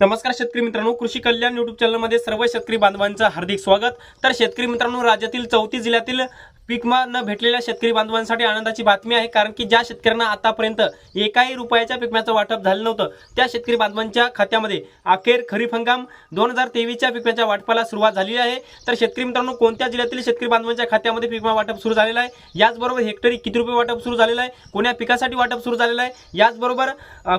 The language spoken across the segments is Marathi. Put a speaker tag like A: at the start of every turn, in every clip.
A: नमस्कार शेतकरी मित्रांनो कृषी कल्याण युट्यूब चॅनलमध्ये सर्व शेतकरी बांधवांचं हार्दिक स्वागत. तर शेतकरी मित्रांनो राज्यातील चौथी जिल्ह्यातील पिकमा न भेटलेल्या शेतकरी बांधवांसाठी आनंदाची बातमी आहे कारण की ज्या शेतकऱ्यांना आतापर्यंत एकाही रुपयाच्या पिकम्याचं वाटप झालं नव्हतं त्या शेतकरी बांधवांच्या खात्यामध्ये अखेर खरीप हंगाम दोन हजार तेवीसच्या पिकम्याच्या वाटपाला सुरुवात झाली आहे. तर शेतकरी मित्रांनो कोणत्या जिल्ह्यातील शेतकरी बांधवांच्या खात्यामध्ये पिकमा वाटप सुरू झालेलं आहे? याचबरोबर हेक्टरी किती रुपये वाटप सुरू झालेलं आहे? कोण्या पिकासाठी वाटप सुरू झालेलं आहे? याचबरोबर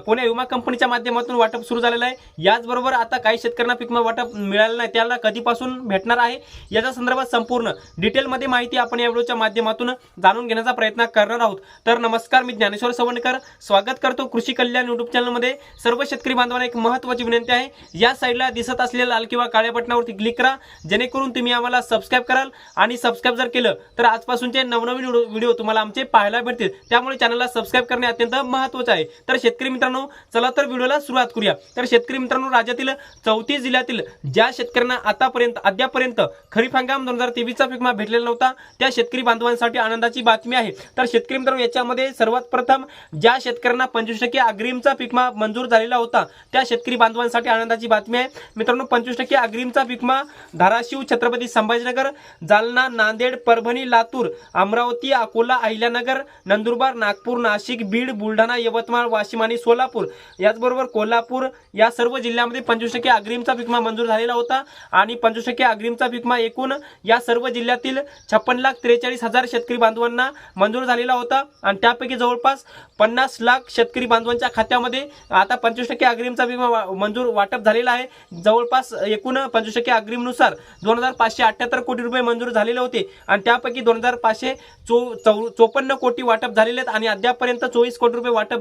A: कोण्या विमा कंपनीच्या माध्यमातून वाटप सुरू झालेलं आहे? याचबरोबर आता काही शेतकऱ्यांना पीकमा वाटप मिळालं नाही त्याला कधीपासून भेटणार आहे याच्या संदर्भात संपूर्ण डिटेलमध्ये माहिती आपण या व्हिडिओच्या माध्यमातून जाणून घेण्याचा प्रयत्न करणार आहोत. तर नमस्कार मी ज्ञानेश्वर सवणकर. स्वागत करतो कृषी कल्याण युट्यूब चॅनलमध्ये सर्व शेतकरी बांधवांना एक महत्त्वाची विनंती आहे या साईडला दिसत असलेल्या लाल किंवा काळ्या बटनावरती क्लिक करा जेणेकरून तुम्ही आम्हाला सबस्क्राईब कराल आणि सबस्क्राईब जर केलं तर आजपासूनचे नवनवीन व्हिडिओ व्हिडिओ तुम्हाला आमचे पाहायला भेटतील. त्यामुळे चॅनलला सबस्क्राईब करणे अत्यंत महत्त्वाचं आहे. तर शेतकरी मित्रांनो चला तर व्हिडिओला सुरुवात करूया. तर शेतकरी मित्रांनो राज्यातील चौतीस जिल्ह्यातील ज्या शेतकऱ्यांना आतापर्यंत अद्यापर्यंत खरीप हंगाम दोन हजार तेवीसचा पिकमा भेटलेला नव्हता त्या शेतकरी बांधवांसाठी आनंदाची बातमी आहे. तर शेतकरी मित्रांनो याच्यामध्ये सर्वात प्रथम ज्या शेतकऱ्यांना पंचवीस टक्के अग्रिमचा पिकमा मंजूर झालेला होता त्या शेतकरी बांधवांसाठी आनंदाची बातमी आहे. मित्रांनो पंचवीस टक्के अग्रिमचा पिकमा धाराशिव छत्रपती संभाजीनगर जालना नांदेड परभणी लातूर अमरावती अकोला अहिल्यानगर नंदुरबार नागपूर नाशिक बीड बुलढाणा यवतमाळ वाशिम आणि सोलापूर. याचबरोबर कोल्हापूर या सर्व जिल्ह्यामध्ये पंचवीस टक्के अग्रिमचा विकमा मंजूर झालेला होता आणि पंचवीस टक्के अग्रिमचा विकमा एकूण या सर्व जिल्ह्यातील छप्पन लाख त्रेचाळीस हजार शेतकरी बांधवांना मंजूर झालेला होता. आणि त्यापैकी जवळपास पन्नास लाख शेतकरी बांधवांच्या खात्यामध्ये आता पंचवीस टक्के अग्रिमचा विमा मंजूर वाटप झालेला आहे. जवळपास एकूण पंचवीस टक्के अग्रिमनुसार दोन हजार पाचशे अठ्याहत्तर कोटी रुपये मंजूर झालेले होते. आणि त्यापैकी दोन हजार पाचशे चो चौ चोपन्न कोटी वाटप झालेले आहेत आणि अद्यापर्यंत चोवीस कोटी रुपये वाटप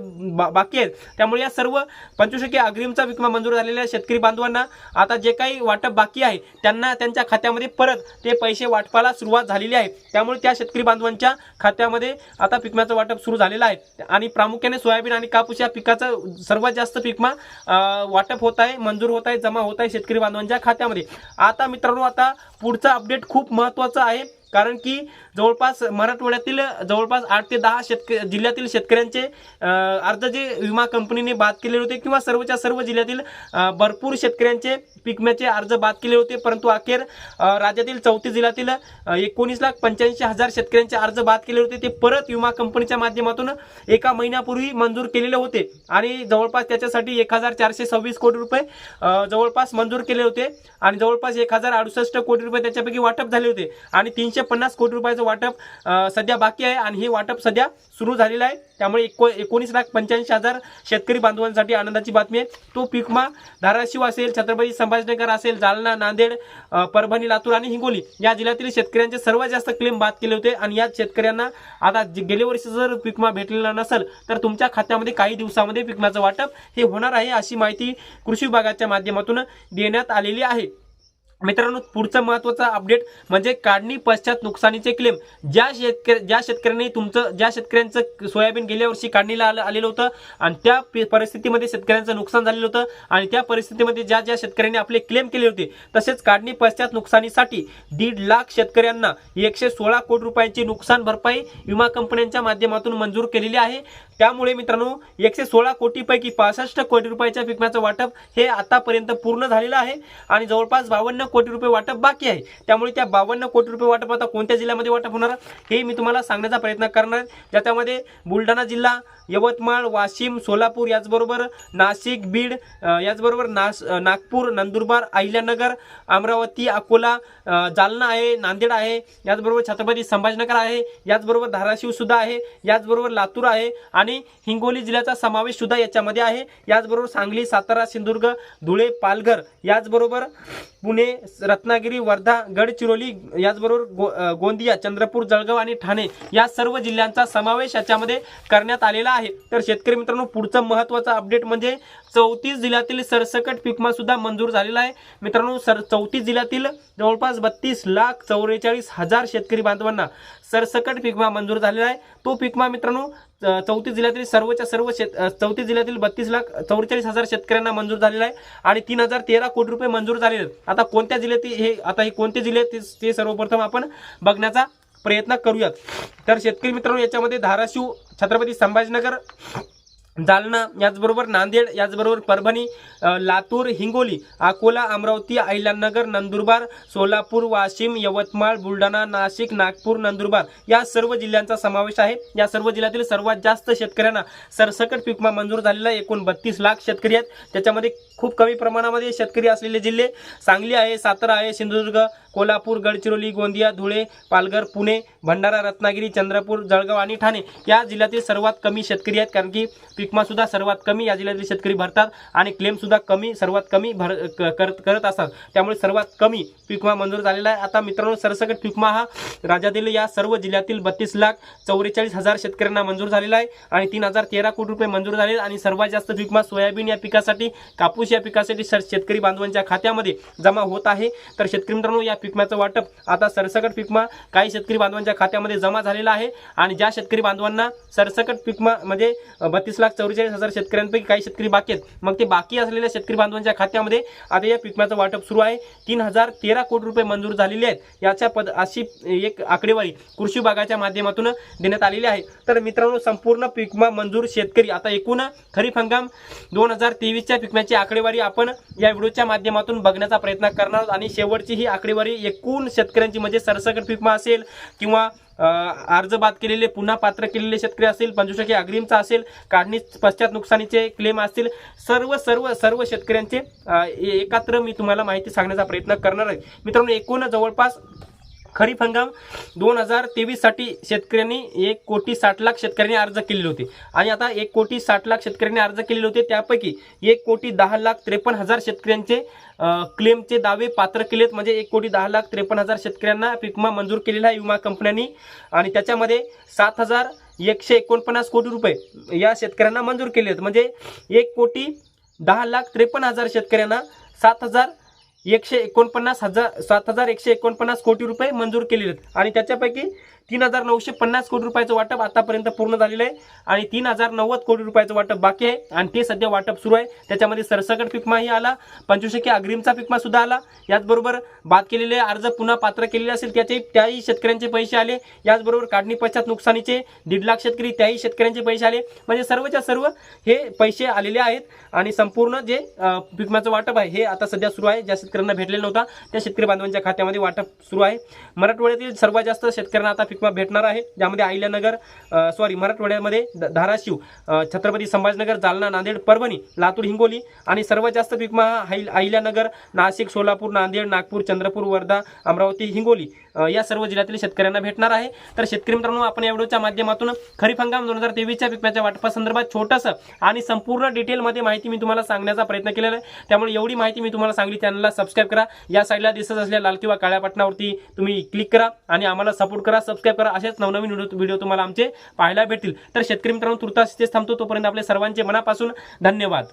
A: बाकी आहेत. त्यामुळे या सर्व पंचवीस टक्के अग्रिमचा विमा मंजूर झालेल्या शेतकरी बांधवांना आता जे काही वाटप बाकी आहे त्यांना त्यांच्या खात्यामध्ये परत ते पैसे वाटपाला सुरुवात झालेली आहे. त्यामुळे त्या शेतकरी बांधवांच्या खात्यामध्ये आता पिकम्याचं वाटप सुरू झालेलं आहे. आणि प्रामुख्याने सोयाबीन आणि कापूस या पिकाचं सर्वात जास्त पिकमा वाटप होत आहे मंजूर होत आहे जमा होत आहे शेतकरी बांधवांच्या खात्यामध्ये. आता मित्रांनो आता पुढचा अपडेट खूप महत्त्वाचा आहे. कारण की जवळपास मराठवाड्यातील जवळपास आठ ते दहा शेतक जिल्ह्यातील शेतकऱ्यांचे अर्ध अर्ज जे विमा कंपनीने बाद केलेले होते किंवा सर्वच्या सर्व जिल्ह्यातील भरपूर शेतकऱ्यांचे पिकम्याचे अर्ज बाद केले होते. परंतु अखेर राज्यातील चौतीस जिल्ह्यातील एकोणीस लाख पंच्याऐंशी हजार शेतकऱ्यांचे अर्ज बाद केले होते. ते परत विमा कंपनीच्या माध्यमातून एका महिन्यापूर्वी मंजूर केलेले होते. आणि जवळपास त्याच्यासाठी एक हजार चारशे सव्वीस कोटी रुपये जवळपास मंजूर केले होते. आणि जवळपास एक हजार अडुसष्ट कोटी रुपये त्याच्यापैकी वाटप झाले होते. आणि तीनशे पन्नास कोटी रुपयाचं वाटप सध्या बाकी आहे आणि हे वाटप सध्या सुरू झालेलं आहे. त्यामुळे एको एकोणीस लाख पंच्याऐंशी हजार शेतकरी बांधवांसाठी आनंदाची बातमी आहे. तो पीकमा धाराशिव असेल छत्रपती संभाजीनगर असेल जालना नांदेड परभणी लातूर आणि हिंगोली या जिल्ह्यातील शेतकऱ्यांचे सर्वात जास्त क्लेम बाद केले होते आणि या शेतकऱ्यांना आता गेल्या वर्षी जर पीकमा भेटलेला नसेल तर तुमच्या खात्यामध्ये काही दिवसामध्ये पीकमाचं वाटप हे होणार आहे अशी माहिती कृषी विभागाच्या माध्यमातून देण्यात आलेली आहे. मित्रांनो पुढचं महत्त्वाचं अपडेट म्हणजे काढणी पश्चात नुकसानीचे क्लेम ज्या शेतकरी ज्या शेतकऱ्यांनी तुमचं ज्या शेतकऱ्यांचं सोयाबीन गेल्या वर्षी काढणीला आलं आलेलं होतं आणि त्या परिस्थितीमध्ये शेतकऱ्यांचं नुकसान झालेलं होतं आणि त्या परिस्थितीमध्ये ज्या ज्या शेतकऱ्यांनी आपले क्लेम केले होते तसेच काढणी पश्चात नुकसानीसाठी दीड लाख शेतकऱ्यांना एकशे सोळा कोटी रुपयांची नुकसान भरपाई विमा कंपन्यांच्या माध्यमातून मंजूर केलेली आहे. त्यामुळे मित्रांनो एकशे सोळा कोटीपैकी पासष्ट कोटी रुपयाच्या पिकम्याचं वाटप हे आतापर्यंत पूर्ण झालेलं आहे आणि जवळपास बावन्न कोटी रुपये वाटप बाकी आहे. त्यामुळे त्या बावन्न कोटी रुपये वाटप आता कोणत्या जिल्ह्यामध्ये वाटप होणार? हे मी तुम्हाला सांगण्याचा प्रयत्न करणार. आहे. ज्याच्यामध्ये बुलढाणा जिल्हा यवतमाळ वाशिम सोलापूर याचबरोबर नाशिक बीड याचबरोबर नास नागपूर नंदुरबार अहिल्यानगर अमरावती अकोला जालना आहे नांदेड आहे याचबरोबर छत्रपती संभाजीनगर आहे याचबरोबर धाराशिवसुद्धा आहे याचबरोबर लातूर आहे आणि हिंगोली जिल्ह्याचा समावेश सुद्धा याच्यामध्ये आहे. याचबरोबर सांगली सातारा सिंधुदुर्ग धुळे पालघर याचबरोबर पुणे रत्नागिरी वर्धा गडचिरोली याचबरोबर गो गोंदिया चंद्रपूर जळगाव आणि ठाणे या सर्व जिल्ह्यांचा समावेश याच्यामध्ये करण्यात आलेला आहे. तर शेतकरी मित्रांनो पुढचं महत्त्वाचं अपडेट म्हणजे चौतीस जिल्ह्यातील सरसकट पिकमा सुद्धा मंजूर झालेला आहे. मित्रांनो सर चौतीस जिल्ह्यातील जवळपास बत्तीस लाख चौवेचाळीस हजार शेतकरी बांधवांना सरसकट पिकमा मंजूर झालेला आहे. तो पिकमा मित्रांनो चौतीस जिल्ह्यातील सर्वच्या सर्व शेत चौतीस जिल्ह्यातील बत्तीस लाख चौवेचाळीस हजार शेतकऱ्यांना मंजूर झालेला आहे आणि तीन हजार तेरा कोटी रुपये मंजूर झालेले आहेत. आता कोणत्या जिल्ह्यातील हे आता हे कोणते जिल्हे ते- ते सर्वप्रथम आपण बघण्याचा प्रयत्न करूयात. तर शेतकरी मित्रांनो याच्यामध्ये धाराशिव छत्रपती संभाजीनगर जालना याचबरोबर नांदेड याचबरोबर परभणी लातूर हिंगोली अकोला अमरावती अहिल्यानगर नंदुरबार सोलापूर वाशिम यवतमाळ बुलढाणा नाशिक नागपूर नंदुरबार या सर्व जिल्ह्यांचा समावेश आहे. या सर्व जिल्ह्यातील सर्वात जास्त शेतकऱ्यांना सरसकट पिकमा मंजूर झालेला आहे. एकूण बत्तीस लाख शेतकरी आहेत. त्याच्यामध्ये खूप कमी प्रमाणामध्ये शेतकरी असलेले जिल्हे. सांगली आहे सातारा आहे सिंधुदुर्ग कोल्हापूर गडचिरोली गोंदिया धुळे पालघर पुणे भंडारा रत्नागिरी चंद्रपूर जळगाव आणि ठाणे या जिल्ह्यातील सर्वात कमी शेतकरी आहेत. कारण की पिकमासुद्धा सर्वात कमी या जिल्ह्यातील शेतकरी भरतात आणि क्लेमसुद्धा कमी सर्वात कमी भर क- करत करत असतात. त्यामुळे सर्वात कमी पिकमा मंजूर झालेला आहे. आता मित्रांनो सरसकट पिकमा हा राज्यातील या सर्व जिल्ह्यातील बत्तीस लाख चौवेचाळीस हजार शेतकऱ्यांना मंजूर झालेला आहे आणि तीन हजार तेरा कोटी रुपये मंजूर झाले आणि सर्वात जास्त पिकमा सोयाबीन या पिकासाठी कापूस या पिकासाठी सर शेतकरी बांधवांच्या खात्यामध्ये जमा होत आहे. तर शेतकरी मित्रांनो या पिकम्याचं वाटप आता सरसकट पिकमा काही शेतकरी बांधवांच्या खात्यामध्ये जमा झालेला आहे. आणि ज्या शेतकरी बांधवांना सरसकट पिकमा म्हणजे बत्तीस लाख चौवेचाळीस हजार शेतकऱ्यांपैकी काही शेतकरी बाकी आहेत मग ते बाकी असलेल्या शेतकरी बांधवांच्या खात्यामध्ये आता या पिकम्याचं वाटप सुरू आहे. तीन हजार तेरा कोटी रुपये मंजूर झालेले आहेत. याच्या पद अशी एक आकडेवारी कृषी विभागाच्या माध्यमातून देण्यात आलेली आहे. तर मित्रांनो संपूर्ण पिकमा मंजूर शेतकरी आता एकूण खरीप हंगाम दोन हजार तेवीसच्या पिकम्याची आकडेवारी आपण या व्हिडिओच्या माध्यमातून बघण्याचा प्रयत्न करणार आहोत. आणि शेवटची ही आकडेवारी एकूण शेतकऱ्यांची म्हणजे सरसकट पिकमा असेल किंवा अर्ज बाद केलेले पुन्हा पात्र केलेले शेतकरी असतील पंचवीस टक्के अग्रिमचा असेल काढणी पश्चात नुकसानीचे क्लेम असतील सर्व सर्व सर्व शेतकऱ्यांचे एकत्र मी तुम्हाला माहिती सांगण्याचा प्रयत्न करणार आहे. मित्रांनो एकूण जवळपास खरीप हंगाम दोन हजार तेवीससाठी शेतकऱ्यांनी एक कोटी साठ लाख शेतकऱ्यांनी अर्ज केलेले होते. आणि आता एक कोटी साठ लाख शेतकऱ्यांनी अर्ज केलेले होते. त्यापैकी एक कोटी दहा लाख त्रेपन्न हजार शेतकऱ्यांचे क्लेमचे दावे पात्र केलेत. म्हणजे एक कोटी दहा लाख त्रेपन्न हजार शेतकऱ्यांना पीक विमा मंजूर केलेला आहे विमा कंपन्यांनी. आणि त्याच्यामध्ये सात हजार एकशे एकोणपन्नास कोटी रुपये या शेतकऱ्यांना मंजूर केले आहेत म्हणजे एक कोटी दहा लाख त्रेपन्न हजार शेतकऱ्यांना सात हजार एकशे एकोणपन्नास हजार सात हजार एकशे एकोणपन्नास कोटी रुपये मंजूर केलेले आहेत. आणि त्याच्यापैकी तीन हजार नऊशे पन्नास कोटी रुपयाचं वाटप आतापर्यंत पूर्ण झालेलं आहे आणि तीन हजार नव्वद कोटी रुपयाचं वाटप बाकी आहे. आणि ते सध्या वाटप सुरू आहे. त्याच्यामध्ये सरसकट पिकमाही आला पंचवीसशे टक्के अग्रिमचा पिकमा सुद्धा आला. याचबरोबर बाद केलेले अर्ज पुन्हा पात्र केलेले असेल त्याचे त्याही शेतकऱ्यांचे पैसे आले. याचबरोबर काढणी पश्चात नुकसानीचे दीड लाख शेतकरी त्याही शेतकऱ्यांचे पैसे आले. म्हणजे सर्वच्या सर्व हे पैसे आलेले आहेत. आणि संपूर्ण जे पिकमाचं वाटप आहे हे आता सध्या सुरू आहे. ज्या शेतकऱ्यांना भेटलेलं नव्हता त्या शेतकरी बांधवांच्या खात्यामध्ये वाटप सुरू आहे. मराठवाड्यातील सर्वात जास्त शेतकऱ्यांना आता पिकमा भेटणार आहे ज्यामध्ये अहिल्यानगर सॉरी मराठवाड्यामध्ये धाराशिव छत्रपती संभाजीनगर जालना नांदेड परभणी लातूर हिंगोली आणि सर्वात जास्त पिकमा हा अहिल्यानगर नाशिक सोलापूर नांदेड नागपूर चंद्रपूर वर्धा अमरावती हिंगोली या सर्व जिल्ह्यातील शेतकऱ्यांना भेटणार आहे. तर शेतकरी मित्रांनो आपण या व्हिडिओच्या माध्यमातून खरीप हंगाम दोन हजार तेवीसच्या पिकाच्या वाटपासंदर्भात छोटंसं आणि संपूर्ण डिटेलमध्ये माहिती मी तुम्हाला सांगण्याचा प्रयत्न केलेला आहे. त्यामुळे एवढी माहिती मी तुम्हाला सांगली चॅनलला सबस्क्राईब करा. या साईडला दिसत असलेल्या लाल किंवा काळ्या बटनावरती तुम्ही क्लिक करा आणि आम्हाला सपोर्ट करा सबस्क्राईब करा. असेच नवनवीन व्हिडिओ व्हिडिओ तुम्हाला आमचे पाहायला भेटतील. तर शेतकरी मित्रांनो तुर्तास तेच थांबतो. तोपर्यंत आपल्या सर्वांचे मनापासून धन्यवाद.